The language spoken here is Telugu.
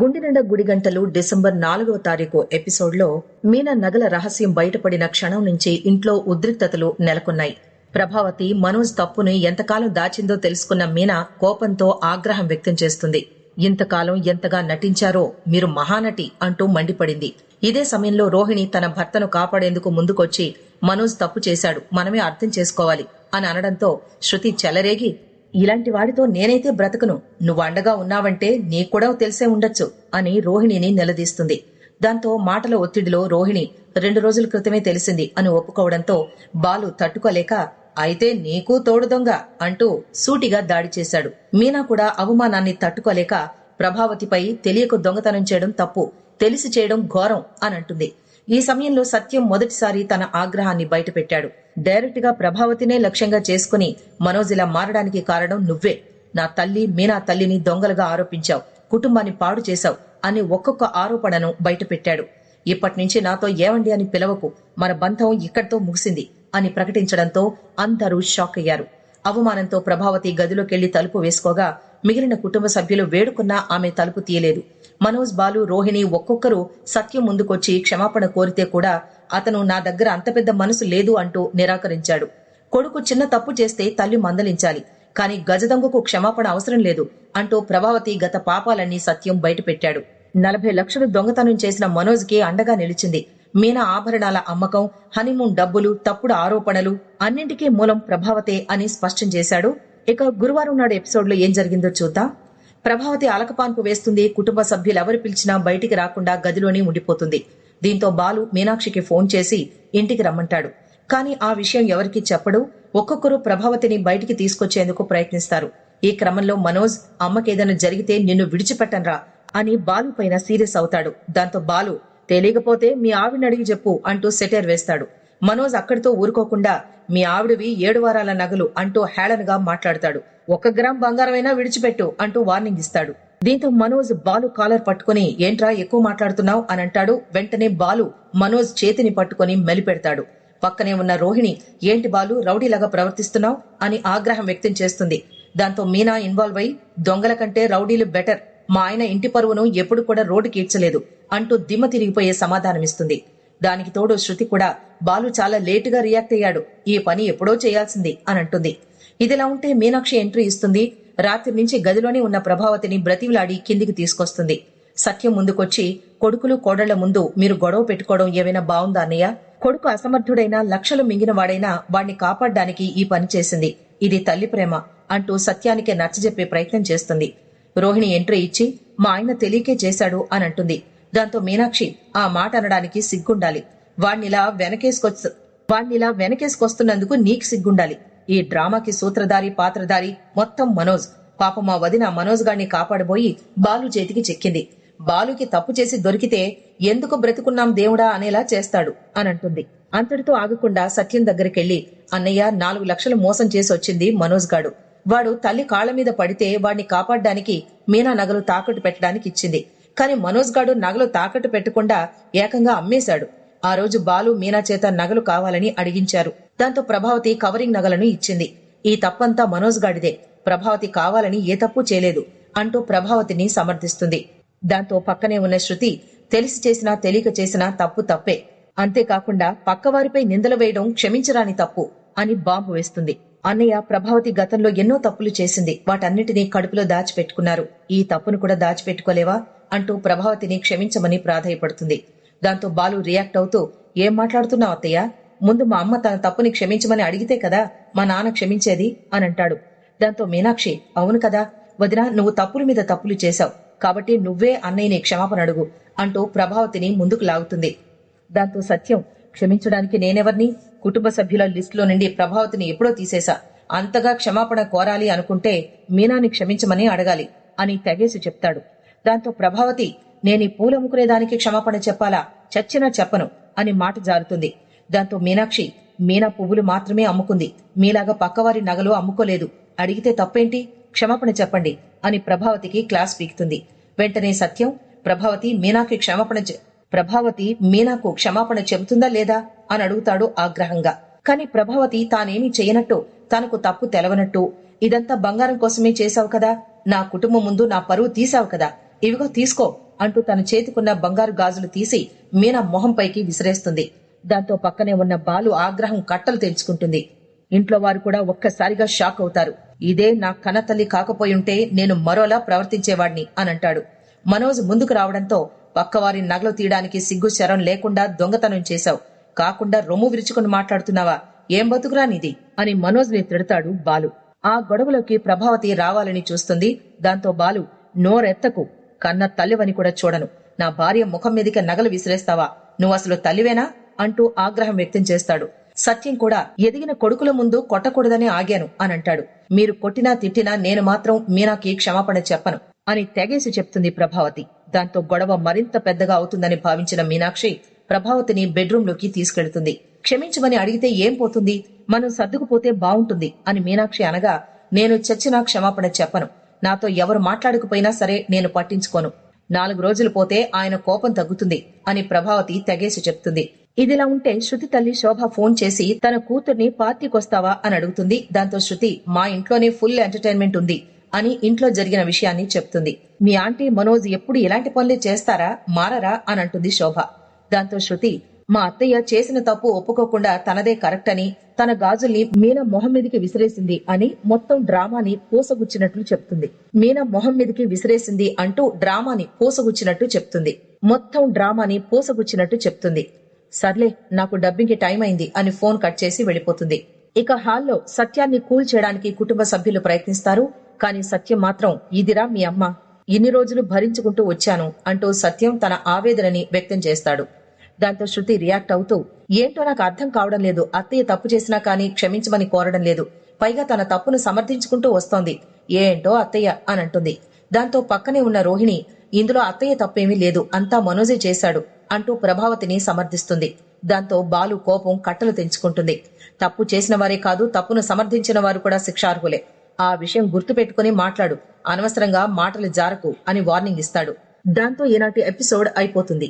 గుండెనిండా గుడిగంటలు డిసెంబర్ నాలుగవ తారీఖు ఎపిసోడ్లో మీనా నగల రహస్యం బయటపడిన క్షణం నుంచి ఇంట్లో ఉద్రిక్తతలు నెలకొన్నాయి. ప్రభావతి మనోజ్ తప్పుని ఎంతకాలం దాచిందో తెలుసుకున్న మీనా కోపంతో ఆగ్రహం వ్యక్తం చేస్తుంది. ఇంతకాలం ఎంతగా నటించారో మీరు మహానటి అంటూ మండిపడింది. ఇదే సమయంలో రోహిణి తన భర్తను కాపాడేందుకు ముందుకొచ్చి మనోజ్ తప్పు చేశాడు మనమే అర్థం చేసుకోవాలి అని అనడంతో శృతి చెలరేగి ఇలాంటి వాడితో నేనైతే బ్రతకను. నువ్వు అండగా ఉన్నావంటే నీకు కూడా తెలిసే ఉండొచ్చు అని రోహిణిని నిలదీస్తుంది. దాంతో మాటల ఒత్తిడిలో రోహిణి రెండు రోజుల క్రితమే తెలిసింది అని ఒప్పుకోవడంతో బాలు తట్టుకోలేక అయితే నీకు తోడు దొంగ అంటూ సూటిగా దాడి చేశాడు. మీనా కూడా అవమానాన్ని తట్టుకోలేక ప్రభావతిపై తెలియక దొంగతనం చేయడం తప్పు తెలిసి చేయడం ఘోరం అని అంటుంది. ఈ సమయంలో సత్యం మొదటిసారి తన ఆగ్రహాన్ని బయటపెట్టాడు. డైరెక్ట్గా ప్రభావతినే లక్ష్యంగా చేసుకుని మనోజ్ ఇలా మారడానికి కారణం నువ్వే. నా తల్లి మీనా తల్లిని దొంగలుగా ఆరోపించావు. కుటుంబాన్ని పాడు చేశావు అని ఒక్కొక్క ఆరోపణను బయటపెట్టాడు. ఇప్పటి నుంచి నాతో ఏవండి అని పిలవకు మన బంధం ఇక్కడితో ముగిసింది అని ప్రకటించడంతో అందరూ షాక్ అయ్యారు అవమానంతో ప్రభావతి గదిలోకెళ్ళి తలుపు వేసుకోగా మిగిలిన కుటుంబ సభ్యులు వేడుకున్నా ఆమె తలుపు తీయలేదు. మనోజ్ బాలు రోహిణి ఒక్కొక్కరు సత్యం ముందుకొచ్చి క్షమాపణ కోరితే కూడా అతను నా దగ్గర అంత పెద్ద మనసు లేదు అంటూ నిరాకరించాడు. కొడుకు చిన్న తప్పు చేస్తే తల్లి మందలించాలి. కాని గజదంగుకు క్షమాపణ అవసరం లేదు అంటూ ప్రభావతి గత పాపాలన్నీ సత్యం బయటపెట్టాడు. నలభై లక్షలు దొంగతనం చేసిన మనోజ్కి అండగా నిలిచింది. మీనా ఆభరణాల అమ్మకం హనీమూన్ డబ్బులు తప్పుడు ఆరోపణలు అన్నింటికీ మూలం ప్రభావతే అని స్పష్టం చేశాడు ఇక గురువారం నాడు ఎపిసోడ్లో ఏం జరిగిందో చూద్దాం. ప్రభావతి అలకపాన్పు వేస్తుంది కుటుంబ సభ్యులెవరు పిలిచినా బయటికి రాకుండా గదిలోనే ఉండిపోతుంది. దీంతో బాలు మీనాక్షికి ఫోన్ చేసి ఇంటికి రమ్మంటాడు. కానీ ఆ విషయం ఎవరికి చెప్పడు ఒక్కొక్కరు ప్రభావతిని బయటికి తీసుకొచ్చేందుకు ప్రయత్నిస్తారు. ఈ క్రమంలో మనోజ్ అమ్మకేదైనా జరిగితే నిన్ను విడిచిపెట్టనరా అని బాలు పైన సీరియస్ అవుతాడు. దాంతో బాలు తెలియకపోతే మీ ఆవిడని అడిగి చెప్పు అంటూ సెటర్ వేస్తాడు. మనోజ్ అక్కడితో ఊరుకోకుండా మీ ఆవిడవి ఏడు వారాల నగలు అంటూ హేళనగా మాట్లాడతాడు. ఒక గ్రామ్ బంగారమైనా విడిచిపెట్టు అంటూ వార్నింగ్ ఇస్తాడు. దీంతో మనోజ్ బాలు కాలర్ పట్టుకుని ఏంట్రా ఎక్కువ మాట్లాడుతున్నావు అని అంటాడు. వెంటనే బాలు మనోజ్ చేతిని పట్టుకుని మెలిపెడతాడు. పక్కనే ఉన్న రోహిణి ఏంటి బాలు రౌడీలాగా ప్రవర్తిస్తున్నావు? అని ఆగ్రహం వ్యక్తం చేస్తుంది. దాంతో మీనా ఇన్వాల్వ్ అయి దొంగల కంటే రౌడీలు బెటర్. మా ఆయన ఇంటి పరువును ఎప్పుడు కూడా రోడ్డుకి ఈడ్చలేదు అంటూ దిమ్మ తిరిగిపోయే సమాధానమిస్తుంది. దానికి తోడు శృతి కూడా బాలు చాలా లేటుగా రియాక్ట్ అయ్యాడు. ఈ పని ఎప్పుడో చేయాల్సింది అని అంటుంది. ఇదిలా ఉంటే మీనాక్షి ఎంట్రీ ఇస్తుంది. రాత్రి నుంచి గదిలోనే ఉన్న ప్రభావతిని బ్రతివిలాడి కిందికి తీసుకొస్తుంది. సత్యం ముందుకొచ్చి కొడుకులు కోడళ్ళ ముందు మీరు గొడవ పెట్టుకోవడం ఏమైనా బాగుందా అన్నయ్య? కొడుకు అసమర్థుడైనా లక్షలు మింగిన వాడైనా వాణ్ణి కాపాడ్డానికి ఈ పని చేసింది. ఇది తల్లి ప్రేమ అంటూ సత్యానికే నచ్చజెప్పే ప్రయత్నం చేస్తుంది. రోహిణి ఎంట్రీ ఇచ్చి మా ఆయన తెలియకే చేశాడు అని అంటుంది. దాంతో మీనాక్షి ఆ మాట అనడానికి సిగ్గుండాలి. వాణ్ణిలా వెనకేసుకొచ్చు వాణ్ణిలా వెనకేసుకొస్తున్నందుకు నీకు సిగ్గుండాలి. ఈ డ్రామాకి సూత్రధారి పాత్రధారి మొత్తం మనోజ్. పాప మా వదిన మనోజ్ గారిని కాపాడబోయి బాలు చేతికి చెక్కింది. బాలుకి తప్పు చేసి దొరికితే ఎందుకు బ్రతుకున్నాం దేవుడా అనేలా చేస్తాడు అని అంటుంది అంతటితో ఆగకుండా సత్యం దగ్గరికెళ్ళి అన్నయ్య నాలుగు లక్షలు మోసం చేసి వచ్చింది మనోజ్ గాడు. వాడు తల్లి కాళ్ళ మీద పడితే వాడిని కాపాడడానికి మీనా నగలు తాకట్టు పెట్టడానికి ఇచ్చింది. కాని మనోజ్ గాడు నగలు తాకట్టు పెట్టకుండా ఏకంగా అమ్మేశాడు. ఆ రోజు బాలు మీనా చేత నగలు కావాలని అడిగించారు. దాంతో ప్రభావతి కవరింగ్ నగలను ఇచ్చింది. ఈ తప్పంతా మనోజ్ గాడిదే. ప్రభావతి కావాలని ఏ తప్పు చేయలేదు అంటూ ప్రభావతిని సమర్థిస్తుంది. దాంతో పక్కనే ఉన్న శృతి తెలిసి చేసినా తెలియక చేసినా తప్పు తప్పే. అంతేకాకుండా పక్కవారిపై నిందలు వేయడం క్షమించరాని తప్పు అని బాంబు వేస్తుంది. అన్నయ్య ప్రభావతి గతంలో ఎన్నో తప్పులు చేసింది. వాటన్నిటినీ కడుపులో దాచిపెట్టుకున్నారు. ఈ తప్పును కూడా దాచిపెట్టుకోలేవా? అంటూ ప్రభావతిని క్షమించమని ప్రాధాయపడుతుంది. దాంతో బాలు రియాక్ట్ అవుతూ ఏం మాట్లాడుతున్నావు అత్తయ్య? ముందు మా అమ్మ తన తప్పుని క్షమించమని అడిగితే కదా మా నాన్న క్షమించేది? అని అంటాడు. దాంతో మీనాక్షి అవును కదా వదిన నువ్వు తప్పుల మీద తప్పులు చేశావు. కాబట్టి నువ్వే అన్నయ్యని క్షమాపణ అడుగు అంటూ ప్రభావతిని ముందుకు లాగుతుంది. దాంతో సత్యం క్షమించడానికి నేనెవర్ని? కుటుంబ సభ్యుల లిస్టులో నుండి ప్రభావతిని ఎప్పుడో తీసేశా. అంతగా క్షమాపణ కోరాలి అనుకుంటే మీనాని క్షమించమని అడగాలి అని తెగేసి చెప్తాడు. దాంతో ప్రభావతి నేను ఈ పూలమ్ముకునేదానికి క్షమాపణ చెప్పాలా? చచ్చినా చెప్పను అని మాట జారుతుంది. దాంతో మీనాక్షి మీనా పువ్వులు మాత్రమే అమ్ముకుంది. మీలాగా పక్కవారి నగలు అమ్ముకోలేదు. అడిగితే తప్పేంటి? క్షమాపణ చెప్పండి అని ప్రభావతికి క్లాస్ పీకుతుంది. వెంటనే సత్యం ప్రభావతి మీనాకి క్షమాపణ చె- ప్రభావతి మీనాకు క్షమాపణ చెబుతుందా లేదా అని అడుగుతాడు ఆగ్రహంగా. కాని ప్రభావతి తానేమి చేయనట్టు తనకు తప్పు తెలవనట్టు. ఇదంతా బంగారం కోసమే చేశావు కదా? నా కుటుంబం ముందు నా పరువు తీశావు కదా? ఇవిగో తీసుకో అంటూ తన చేతికున్న బంగారు గాజులు తీసి మీనా మొహంపైకి విసిరేస్తుంది. దాంతో పక్కనే ఉన్న బాలు ఆగ్రహం కట్టలు తెంచుకుంటుంది ఇంట్లో వారు కూడా ఒక్కసారిగా షాక్ అవుతారు. ఇదే నా కన్నతల్లి కాకపోయుంటే నేను మరోలా ప్రవర్తించేవాడిని అని అంటాడు మనోజ్ ముందుకు రావడంతో పక్కవారి నగలు తీయడానికి సిగ్గు శరం లేకుండా దొంగతనం చేశావు. కాకుండా రొమ్ము విరుచుకుని మాట్లాడుతున్నావా? ఏం బతుకురానిది అని మనోజ్ని తిడతాడు బాలు. ఆ గొడవలోకి ప్రభావతి రావాలని చూస్తుంది. దాంతో బాలు నోరెత్తకు. కన్న తల్లివని కూడా చూడను. నా భార్య ముఖం మీదకి నగలు విసిరేస్తావా? నువ్వు అసలు తల్లివేనా? అంటూ ఆగ్రహం వ్యక్తం చేస్తాడు. సత్యం కూడా ఎదిగిన కొడుకుల ముందు కొట్టకూడదని ఆగాను అని అంటాడు మీరు కొట్టినా తిట్టినా నేను మాత్రం మీనాకి క్షమాపణ చెప్పను అని తెగేసి చెప్తుంది ప్రభావతి. దాంతో గొడవ మరింత పెద్దగా అవుతుందని భావించిన మీనాక్షి ప్రభావతిని బెడ్రూంలోకి తీసుకెళ్తుంది. క్షమించమని అడిగితే ఏం పోతుంది? మనం సర్దుకుపోతే బావుంటుంది అని మీనాక్షి అనగా నేను చచ్చినా క్షమాపణ చెప్పను. నాతో ఎవరు మాట్లాడకపోయినా సరే నేను పట్టించుకోను. నాలుగు రోజులు పోతే ఆయన కోపం తగ్గుతుంది అని ప్రభావతి తెగేసి చెప్తుంది. ఇదిలా ఉంటే శృతి తల్లి శోభ ఫోన్ చేసి తన కూతుర్ని పార్టీకొస్తావా? అని అడుగుతుంది. దాంతో శృతి మా ఇంట్లోనే ఫుల్ ఎంటర్టైన్మెంట్ ఉంది అని ఇంట్లో జరిగిన విషయాన్ని చెప్తుంది. మీ ఆంటీ మనోజ్ ఎప్పుడు ఇలాంటి పనులే చేస్తారా? మారరా? అని అంటుంది శోభ. దాంతో శృతి మా అత్తయ్య చేసిన తప్పు ఒప్పుకోకుండా తనదే కరెక్ట్ అని తన గాజుల్ని మీనా మొహం మీదకి విసిరేసింది అని మొత్తం డ్రామాని పూసగుచ్చినట్లు చెప్తుంది. మీనా మొహం మీదకి విసిరేసింది అంటూ డ్రామాని పూసగుచ్చినట్టు చెప్తుంది. మొత్తం డ్రామాని పూసగుచ్చినట్టు చెప్తుంది. సర్లే నాకు డబ్బింగ్కి టైం అయింది అని ఫోన్ కట్ చేసి వెళ్ళిపోతుంది. ఇక హాల్లో సత్యాన్ని కూల్ చేయడానికి కుటుంబ సభ్యులు ప్రయత్నిస్తారు. కానీ సత్యం మాత్రం ఇదిరా మీ అమ్మ ఇన్ని రోజులు భరించుకుంటూ వచ్చాను అంటూ సత్యం తన ఆవేదనని వ్యక్తం చేస్తాడు. దాంతో శృతి రియాక్ట్ అవుతూ ఏంటో నాకు అర్థం కావడం లేదు. అత్తయ్య తప్పు చేసినా కానీ క్షమించమని కోరడం లేదు. పైగా తన తప్పును సమర్థించుకుంటూ వస్తోంది. ఏంటో అత్తయ్య? అని అంటుంది. దాంతో పక్కనే ఉన్న రోహిణి ఇందులో అత్తయ్య తప్పేమీ లేదు. అంతా మనోజే చేశాడు అంటూ ప్రభావతిని సమర్థిస్తుంది. దాంతో బాలు కోపం కట్టలు తెంచుకుంటుంది. తప్పు చేసిన వారే కాదు తప్పును సమర్థించిన వారు కూడా శిక్షార్హులే. ఆ విషయం గుర్తుపెట్టుకుని మాట్లాడు. అనవసరంగా మాటలు జారకు అని వార్నింగ్ ఇస్తాడు. దాంతో ఈనాటి ఎపిసోడ్ అయిపోతుంది.